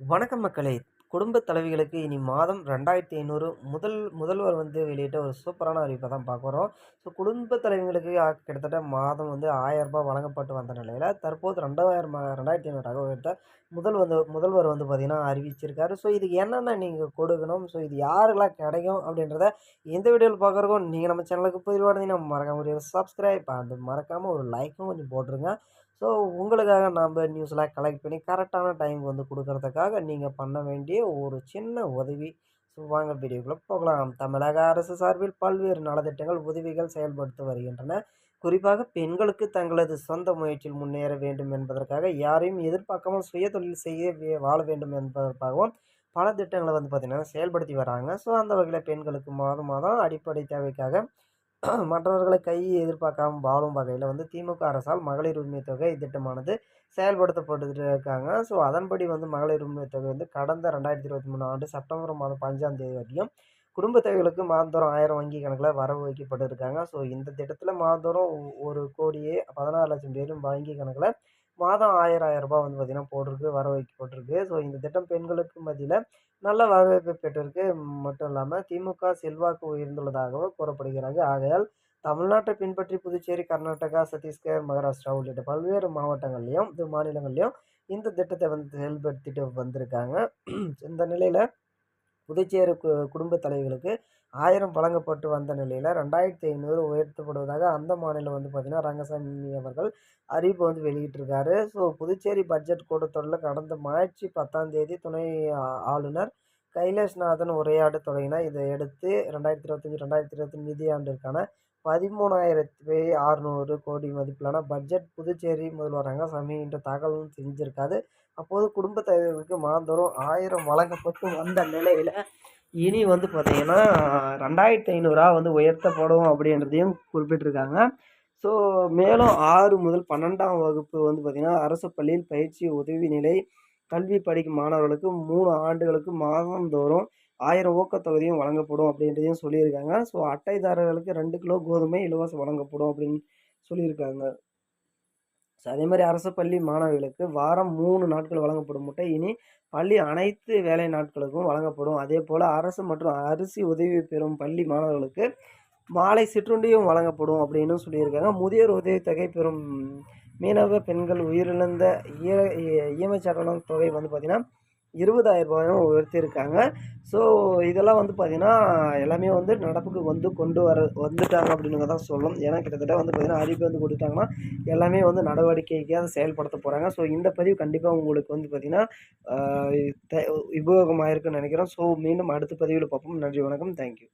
வணக்கம் மக்களே. குடும்ப தலைவிகளுக்கு இனி மாதம் ரெண்டாயிரத்தி ஐநூறு முதல் முதல்வர் வந்து வெளியிட்ட ஒரு சூப்பரான அறிவிப்பை தான் பார்க்குறோம் ஸோ குடும்ப தலைவிகளுக்கு கிட்டத்தட்ட மாதம் வந்து ஆயிரம் ரூபாய் வழங்கப்பட்டு வந்த நிலையில் தற்போது ரெண்டாயிரம் ரெண்டாயிரத்தி ஐநூறாக உயர்த்த முதல் வந்து முதல்வர் வந்து பார்த்திங்கன்னா அறிவிச்சிருக்காரு. ஸோ இதுக்கு என்னென்ன நீங்கள் கொடுக்கணும்? ஸோ இது யாருக்கெல்லாம் கிடைக்கும் அப்படின்றத எந்த வீடியோவில் பார்க்குறக்கும் நீங்கள் நம்ம சேனலுக்கு புதிய வந்தீங்கன்னா மறக்காம ஒரு சப்ஸ்கிரைப் அது மறக்காமல் ஒரு லைக்கும் கொஞ்சம் போட்டுருங்க. ஸோ உங்களுக்காக நம்ம நியூஸ்லாம் கலெக்ட் பண்ணி கரெக்டான டைம் வந்து கொடுக்கறதுக்காக நீங்கள் பண்ண வேண்டிய ஒரு சின்ன உதவி. ஸோ வாங்க வீடியோக்குள்ளே போகலாம். தமிழக அரசு சார்பில் பல்வேறு நலத்திட்டங்கள் உதவிகள் செயல்படுத்தி வருகின்றன. குறிப்பாக பெண்களுக்கு தங்களது சொந்த முயற்சியில் முன்னேற வேண்டும் என்பதற்காக யாரையும் எதிர்பார்க்காமல் சுய தொழில் செய்ய வாழ வேண்டும் என்பதற்காகவும் பல திட்டங்களை வந்து பார்த்திங்கன்னா செயல்படுத்தி வராங்க. ஸோ அந்த வகையில் பெண்களுக்கு மாதம் மாதம் அடிப்படை தேவைக்காக மற்றவர்களை கை எதிர்பார்க்காம வாழும் வகையில் வந்து திமுக அரசால் மகளிர் உரிமை தொகை திட்டமானது செயல்படுத்தப்பட்டு இருக்காங்க. ஸோ அதன்படி வந்து மகளிர் உரிமை தொகை வந்து கடந்த ரெண்டாயிரத்தி இருபத்தி மூணு ஆண்டு செப்டம்பர் மாதம் பஞ்சாம் தேதி வரையும் குடும்ப தேவைகளுக்கு மாதந்தோறும் ஆயிரம் வங்கி கணக்கில் வரவு வைக்கப்பட்டிருக்காங்க. ஸோ இந்த திட்டத்தில் மாதந்தோறும் ஒரு கோடியே பதினாறு லட்சம் பேரும் வங்கி கணக்கில் மாதம் ஆயிரம் ஆயிரம் ரூபாய் வந்து பார்த்திங்கன்னா போட்டிருக்கு வர வைக்கப்பட்டிருக்கு ஸோ இந்த திட்டம் பெண்களுக்கு மத்தியில் நல்ல வரவேற்பை பெற்றிருக்கு. மட்டும் இல்லாமல் திமுக செல்வாக்கு உயர்ந்துள்ளதாகவும் கூறப்படுகிறாங்க ஆகையால் தமிழ்நாட்டை பின்பற்றி புதுச்சேரி கர்நாடகா சத்தீஸ்கர் மகாராஷ்டிரா உள்ளிட்ட பல்வேறு மாவட்டங்கள்லையும் இது மாநிலங்கள்லையும் இந்த திட்டத்தை வந்து செயல்படுத்திட்டு வந்திருக்காங்க. இந்த நிலையில் புதுச்சேரி கு குடும்பத் தலைவிகளுக்கு ஆயிரம் வழங்கப்பட்டு வந்த நிலையில் ரெண்டாயிரத்தி ஐநூறு உயர்த்தப்படுவதாக அந்த மாநிலம் வந்து பார்த்திங்கன்னா ரங்கசாமி அவர்கள் அறிவிப்பு வந்து வெளியிட்டிருக்காரு. ஸோ புதுச்சேரி பட்ஜெட் கூட்டத்தொடரில் கடந்த மார்ச் பத்தாம் தேதி துணை ஆளுநர் கைலாஷ்நாதன் உரையாட தொடங்கினார். இதையடுத்து ரெண்டாயிரத்தி இருபத்தஞ்சி ரெண்டாயிரத்தி இருபத்தி நிதியாண்டிற்கான பதிமூணாயிரத்தி அறுநூறு கோடி மதிப்பிலான பட்ஜெட் புதுச்சேரி முதல்வர் ரங்கசாமி இன்று தகவலும் செஞ்சிருக்காது அப்போது குடும்பத் தலைவர்களுக்கு மாந்தோறும் ஆயிரம் வழங்கப்பட்டு வந்த நிலையில் இனி வந்து பார்த்தீங்கன்னா ரெண்டாயிரத்தி ஐநூறுரூவா வந்து உயர்த்தப்படும் அப்படின்றதையும் குறிப்பிட்டிருக்காங்க. ஸோ மேலும் ஆறு முதல் பன்னெண்டாம் வகுப்பு வந்து பார்த்திங்கன்னா அரசு பள்ளியில் பயிற்சி உதவி நிலை கல்வி படிக்கும் மாணவர்களுக்கு மூணு ஆண்டுகளுக்கு மாதந்தோறும் ஆயிரம் ஊக்கத்தொகையும் வழங்கப்படும் அப்படின்றதையும் சொல்லியிருக்காங்க. ஸோ அட்டைதாரர்களுக்கு ரெண்டு கிலோ கோதுமை இலவசம் வழங்கப்படும் அப்படின்னு சொல்லியிருக்காங்க. ஸோ அதே மாதிரி அரசு பள்ளி மாணவிகளுக்கு வாரம் மூணு நாட்கள் வழங்கப்படும் முட்டை. இனி பள்ளி அனைத்து வேலை நாட்களுக்கும் வழங்கப்படும். அதே போல் அரசு மற்றும் அரிசி உதவி பெறும் பள்ளி மாணவர்களுக்கு மாலை சிற்றுண்டியும் வழங்கப்படும் அப்படின்னு சொல்லியிருக்காங்க. முதியோர் உதவித்தொகை பெறும் மீனவ பெண்கள் உயிரிழந்த ஈர ஈமச்சரணம் தொகை வந்து பார்த்திங்கன்னா இருபதாயிரம் ரூபாயும் உயர்த்தியிருக்காங்க. ஸோ இதெல்லாம் வந்து பார்த்திங்கன்னா எல்லாமே வந்து நடப்புக்கு வந்து கொண்டு வர வந்துட்டாங்க அப்படின்னு தான் சொல்லணும் ஏன்னா கிட்டத்தட்ட வந்து பார்த்திங்கன்னா அறிவிப்பு வந்து கொடுத்தாங்கன்னா எல்லாமே வந்து நடவடிக்கைக்காக செயல்படுத்த போகிறாங்க ஸோ இந்த பதிவு கண்டிப்பாக உங்களுக்கு வந்து பார்த்திங்கன்னா உபயோகமாக இருக்குன்னு நினைக்கிறோம் ஸோ மீண்டும் அடுத்த பதிவில் பார்ப்போம். நன்றி வணக்கம். தேங்க்யூ